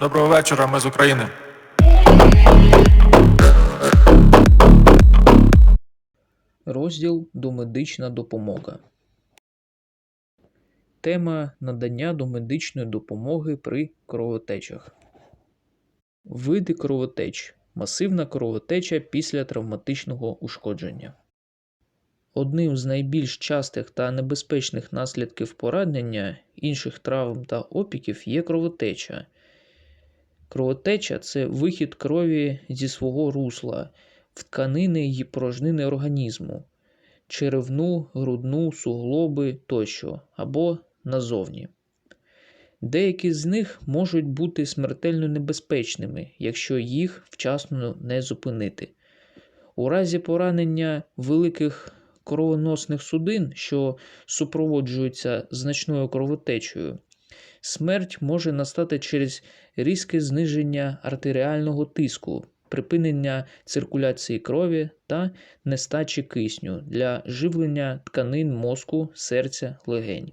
Доброго вечора, ми з України. Розділ Домедична допомога. Тема надання домедичної допомоги при кровотечах. Види кровотеч. Масивна кровотеча після травматичного ушкодження. Одним з найбільш частих та небезпечних наслідків поранення інших травм та опіків є кровотеча. Кровотеча це вихід крові зі свого русла в тканини й порожнини організму, черевну, грудну, суглоби тощо або назовні. Деякі з них можуть бути смертельно небезпечними, якщо їх вчасно не зупинити. У разі поранення великих кровоносних судин, що супроводжуються значною кровотечею, смерть може настати через різке зниження артеріального тиску, припинення циркуляції крові та нестачі кисню для живлення тканин мозку, серця, легень.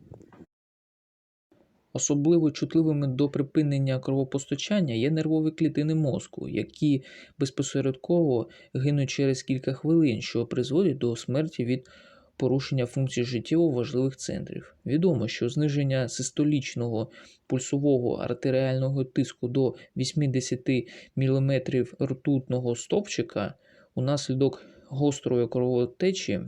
Особливо чутливими до припинення кровопостачання є нервові клітини мозку, які безпосередково гинуть через кілька хвилин, що призводить до смерті від порушення функцій життєво важливих центрів. Відомо, що зниження систолічного пульсового артеріального тиску до 80 мм ртутного стовпчика унаслідок гострої кровотечі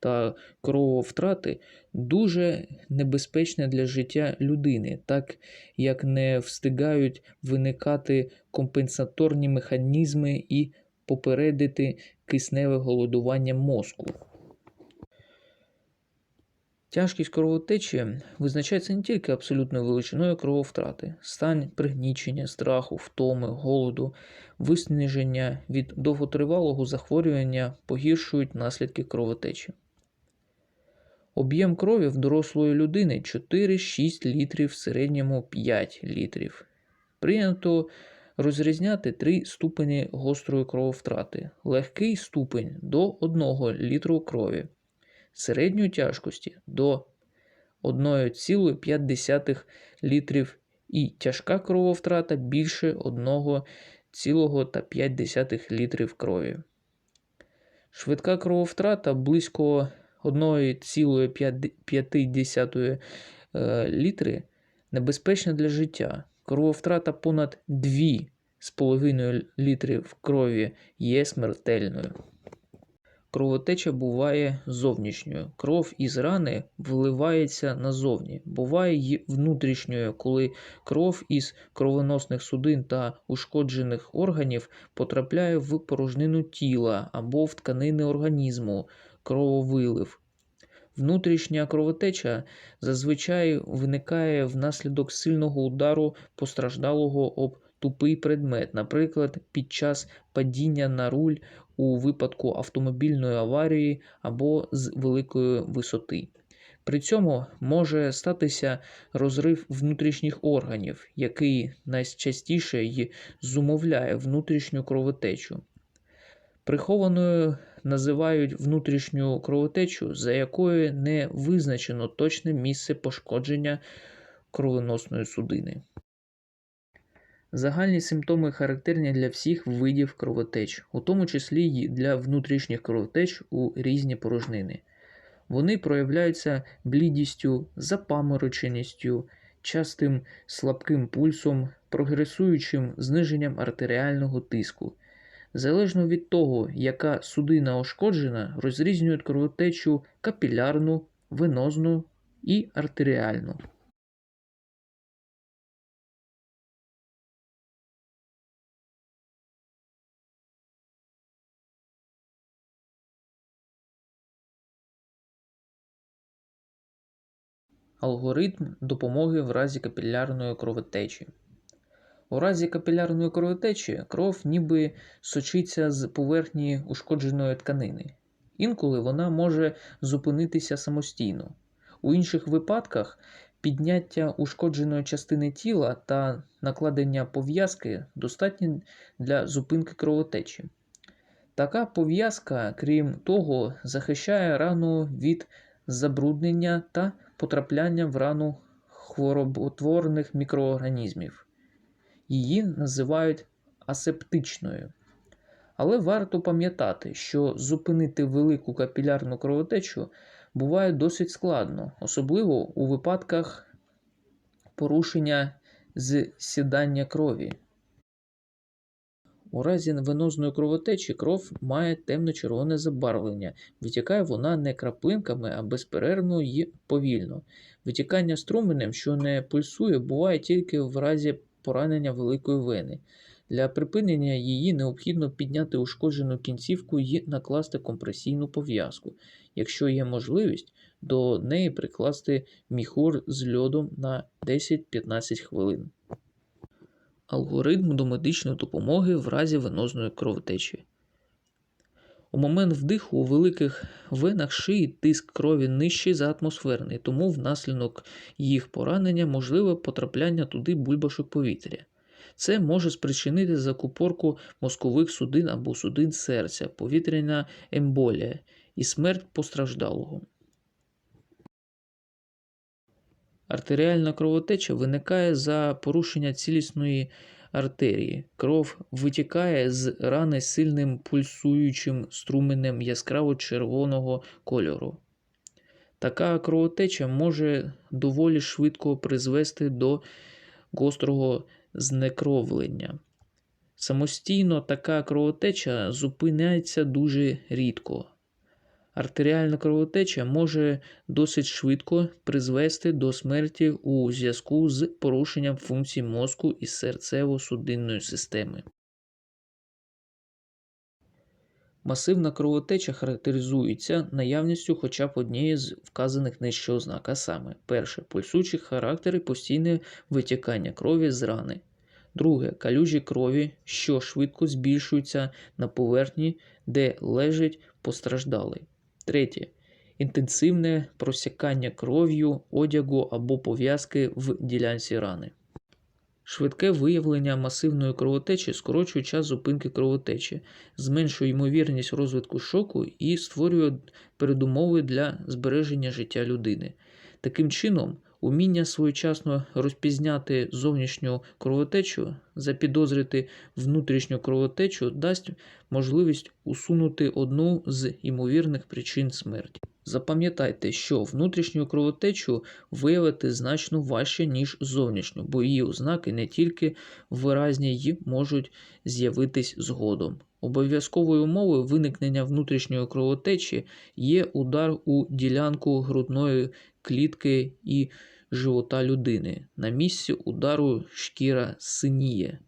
та крововтрати дуже небезпечне для життя людини, так як не встигають виникати компенсаторні механізми і попередити кисневе голодування мозку. Тяжкість кровотечі визначається не тільки абсолютною величиною крововтрати, стан пригнічення, страху, втоми, голоду, виснаження від довготривалого захворювання погіршують наслідки кровотечі. Об'єм крові в дорослої людини 4-6 літрів, в середньому 5 літрів. Прийнято розрізняти три ступені гострої крововтрати. Легкий ступень до 1 літру крові, середньої тяжкості до 1,5 літрів і тяжка крововтрата більше 1,5 літрів крові. Швидка крововтрата близько 1,5 е, літри небезпечна для життя. Крововтрата понад 2,5 літрів крові є смертельною. Кровотеча буває зовнішньою. Кров із рани виливається назовні. Буває й внутрішньою, коли кров із кровоносних судин та ушкоджених органів потрапляє в порожнину тіла або в тканини організму, крововилив. Внутрішня кровотеча зазвичай виникає внаслідок сильного удару постраждалого об тупий предмет, наприклад, під час падіння на руль у випадку автомобільної аварії або з великої висоти. При цьому може статися розрив внутрішніх органів, який найчастіше й зумовляє внутрішню кровотечу. Прихованою називають внутрішню кровотечу, за якою не визначено точне місце пошкодження кровоносної судини. Загальні симптоми характерні для всіх видів кровотеч, у тому числі й для внутрішніх кровотеч у різні порожнини. Вони проявляються блідістю, запамороченістю, частим слабким пульсом, прогресуючим зниженням артеріального тиску. Залежно від того, яка судина ушкоджена, розрізнюють кровотечу капілярну, венозну і артеріальну. Алгоритм допомоги в разі капілярної кровотечі. У разі капілярної кровотечі кров ніби сочиться з поверхні ушкодженої тканини. Інколи вона може зупинитися самостійно. У інших випадках підняття ушкодженої частини тіла та накладення пов'язки достатні для зупинки кровотечі. Така пов'язка, крім того, захищає рану від забруднення та потрапляння в рану хвороботворних мікроорганізмів. її називають асептичною. Але варто пам'ятати, що зупинити велику капілярну кровотечу буває досить складно, особливо у випадках порушення зсідання крові. У разі венозної кровотечі кров має темно-червоне забарвлення. Витікає вона не краплинками, а безперервно і повільно. Витікання струменем, що не пульсує, буває тільки в разі поранення великої вени. Для припинення її необхідно підняти ушкоджену кінцівку і накласти компресійну пов'язку. Якщо є можливість, до неї прикласти міхур з льодом на 10-15 хвилин. Алгоритм домедичної допомоги в разі венозної кровотечі. У момент вдиху у великих венах шиї тиск крові нижчий за атмосферний, тому внаслідок їх поранення можливе потрапляння туди бульбашок повітря. Це може спричинити закупорку мозкових судин або судин серця, повітряна емболія і смерть постраждалого. Артеріальна кровотеча виникає за порушення цілісної артерії. Кров витікає з рани сильним пульсуючим струменем яскраво-червоного кольору. Така кровотеча може доволі швидко призвести до гострого знекровлення. Самостійно така кровотеча зупиняється дуже рідко. Артеріальна кровотеча може досить швидко призвести до смерті у зв'язку з порушенням функцій мозку і серцево-судинної системи. Масивна кровотеча характеризується наявністю хоча б однієї з вказаних нижче ознак, а саме перше пульсучий характер і постійне витікання крові з рани. Друге калюжі крові, що швидко збільшуються на поверхні, де лежить постраждалий. Третє. Інтенсивне просякання кров'ю, одягу або пов'язки в ділянці рани. Швидке виявлення масивної кровотечі скорочує час зупинки кровотечі, зменшує ймовірність розвитку шоку і створює передумови для збереження життя людини. Таким чином, уміння своєчасно розпізняти зовнішню кровотечу, запідозрити внутрішню кровотечу дасть можливість усунути одну з ймовірних причин смерті. Запам'ятайте, що внутрішню кровотечу виявити значно важче, ніж зовнішню, бо її ознаки не тільки виразні й можуть з'явитись згодом. Обов'язковою умовою виникнення внутрішньої кровотечі є удар у ділянку грудної клітки і живота людини. На місці удару шкіра синіє.